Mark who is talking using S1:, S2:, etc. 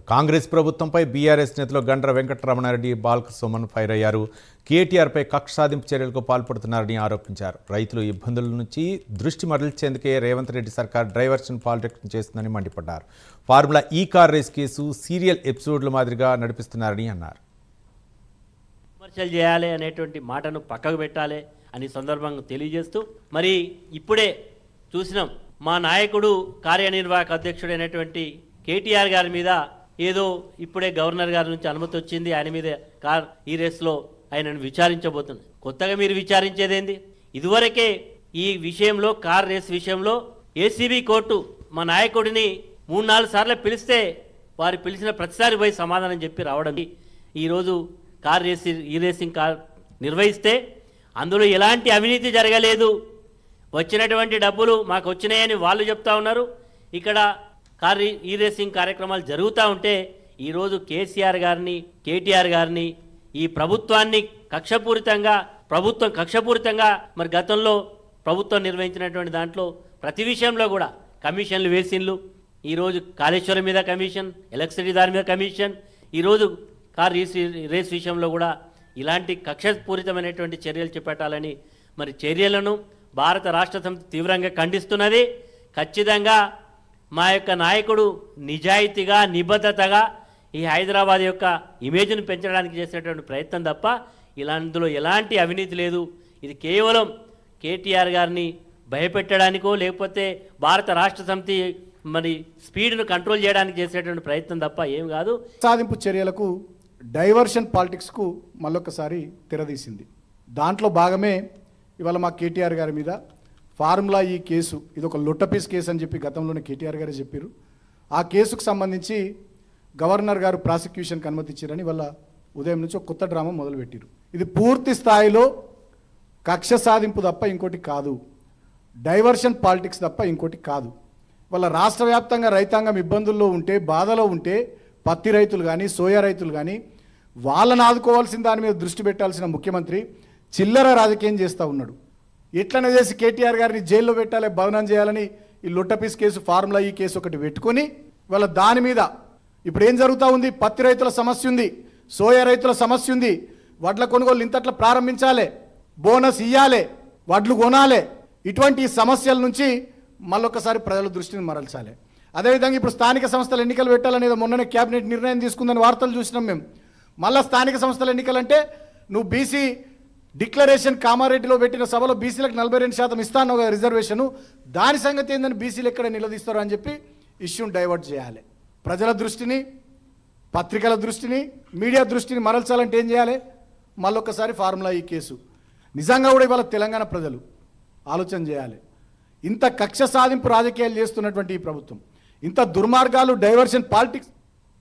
S1: కాంగ్రెస్ ప్రభుత్వంపై బీఆర్ఎస్ నేతలు గండ్ర వెంకటరమణారెడ్డి బాల్క సుమన్ ఫైర్ అయ్యారు. కేటీఆర్పై కక్ష సాధింపు చర్యలకు పాల్పడుతున్నారని ఆరోపించారు. రైతులు ఇబ్బందుల నుంచి దృష్టి మరల్చేందుకే రేవంత్ రెడ్డి సర్కార్ డ్రైవర్స్ను పాలిటిక్స్ చేస్తుందని మండిపడ్డారు. Formula E car race case serial ఎపిసోడ్ల మాదిరిగా నడిపిస్తున్నారని అన్నారు.
S2: విమర్శలు చేయాలి అనేటువంటి మాటను పక్కకు పెట్టాలి అని సందర్భంగా తెలియజేస్తూ మరి ఇప్పుడే చూసినాం మా నాయకుడు కార్యనిర్వాహక అధ్యక్షుడైనటువంటి కేటీఆర్ గారి మీద ఏదో ఇప్పుడే గవర్నర్ గారి నుంచి అనుమతి వచ్చింది ఆయన మీద కార్ ఈ రేస్లో ఆయనను విచారించబోతుంది. కొత్తగా మీరు విచారించేదేంది? ఇదివరకే ఈ విషయంలో కార్ రేస్ విషయంలో ఏసీబీ కోర్టు మా నాయకుడిని మూడు నాలుగు సార్లు పిలిస్తే వారు పిలిచిన ప్రతిసారి పోయి సమాధానం చెప్పి రావడం. ఈరోజు కార్ రేసి ఈ రేసింగ్ కార్ నిర్వహిస్తే అందులో ఎలాంటి అవినీతి జరగలేదు. వచ్చినటువంటి డబ్బులు మాకు వచ్చినాయని వాళ్ళు చెప్తా ఉన్నారు. ఇక్కడ కార్ ఈ- ఈ రేసింగ్ కార్యక్రమాలు జరుగుతూ ఉంటే ఈరోజు కేసీఆర్ గారిని కేటీఆర్ గారిని ఈ ప్రభుత్వాన్ని కక్షపూరితంగా ప్రభుత్వం కక్షపూరితంగా మరి గతంలో ప్రభుత్వం నిర్వహించినటువంటి దాంట్లో ప్రతి విషయంలో కూడా కమిషన్లు వేసిండ్లు ఈరోజు కాళేశ్వరం మీద కమిషన్ ఎలక్ట్రిసిటీ దాని మీద కమిషన్. ఈరోజు కార్ రేస్ రేస్ విషయంలో కూడా ఇలాంటి కక్షపూరితమైనటువంటి చర్యలు చేపట్టాలని మరి చర్యలను భారత రాష్ట్ర సమితి తీవ్రంగా ఖండిస్తున్నది. ఖచ్చితంగా మా యొక్క నాయకుడు నిజాయితీగా నిబద్ధతగా ఈ హైదరాబాద్ యొక్క ఇమేజ్ను పెంచడానికి చేసినటువంటి ప్రయత్నం తప్ప ఇలా అందులో ఎలాంటి అవినీతి లేదు. ఇది కేవలం కేటీఆర్ గారిని భయపెట్టడానికో లేకపోతే భారత రాష్ట్ర సమితి మరి స్పీడ్ను కంట్రోల్ చేయడానికి చేసేటువంటి ప్రయత్నం తప్ప ఏం కాదు.
S3: సాధింపు చర్యలకు డైవర్షన్ పాలిటిక్స్కు మళ్ళొకసారి తెరదీసింది. దాంట్లో భాగమే ఇవాళ మా కేటీఆర్ గారి మీద ఫార్ములా ఈ కేసు ఇది ఒక లొట్టపీస్ కేసు అని చెప్పి గతంలోనే కేటీఆర్ గారే చెప్పారు ఆ కేసుకు సంబంధించి గవర్నర్ గారు ప్రాసిక్యూషన్కి అనుమతిచ్చారని వాళ్ళ ఉదయం నుంచి ఒక కొత్త డ్రామా మొదలుపెట్టారు ఇది పూర్తి స్థాయిలో కక్ష సాధింపు తప్ప ఇంకోటి కాదు. డైవర్షన్ పాలిటిక్స్ తప్ప ఇంకోటి కాదు. వాళ్ళ రాష్ట్ర వ్యాప్తంగా రైతాంగం ఇబ్బందుల్లో ఉంటే బాధలో ఉంటే పత్తి రైతులు కానీ సోయా రైతులు కానీ వాళ్ళని ఆదుకోవాల్సిన దాని మీద దృష్టి పెట్టాల్సిన ముఖ్యమంత్రి చిల్లర రాజకీయం చేస్తూ ఉన్నాడు. ఎట్లనే చేసి కేటీఆర్ గారిని జైల్లో పెట్టాలి భవనం చేయాలని ఈ లొట్టపీస్ కేసు ఫార్ములా ఈ కేసు ఒకటి పెట్టుకొని వాళ్ళ దాని మీద ఇప్పుడు ఏం జరుగుతూ ఉంది? పత్తి రైతుల సమస్య ఉంది సోయా రైతుల సమస్య ఉంది వడ్ల కొనుగోలు ఇంతట్లా ప్రారంభించాలి బోనస్ ఇయ్యాలి వడ్లు కొనాలి. ఇటువంటి సమస్యల నుంచి మళ్ళొకసారి ప్రజల దృష్టిని మరల్చాలి. అదేవిధంగా ఇప్పుడు స్థానిక సంస్థల ఎన్నికలు పెట్టాలనేది మొన్ననే కేబినెట్ నిర్ణయం తీసుకుందని వార్తలు చూసినాం మేము. మళ్ళీ స్థానిక సంస్థల ఎన్నికలంటే నువ్వు బీసీ డిక్లరేషన్ కామారెడ్డిలో పెట్టిన సభలో బీసీలకు నలభై రెండు శాతం ఇస్తాను ఒక రిజర్వేషను. దాని సంగతి ఏందని బీసీలు ఎక్కడ నిలదీస్తారు అని చెప్పి ఇష్యూని డైవర్ట్ చేయాలి. ప్రజల దృష్టిని పత్రికల దృష్టిని మీడియా దృష్టిని మరల్చాలంటే ఏం చేయాలి? మళ్ళొక్కసారి ఫార్ములా ఈ కేసు. నిజంగా కూడా ఇవాళ తెలంగాణ ప్రజలు ఆలోచన చేయాలి. ఇంత కక్ష సాధింపు రాజకీయాలు చేస్తున్నటువంటి ఈ ప్రభుత్వం ఇంత దుర్మార్గాలు డైవర్షన్ పాలిటిక్స్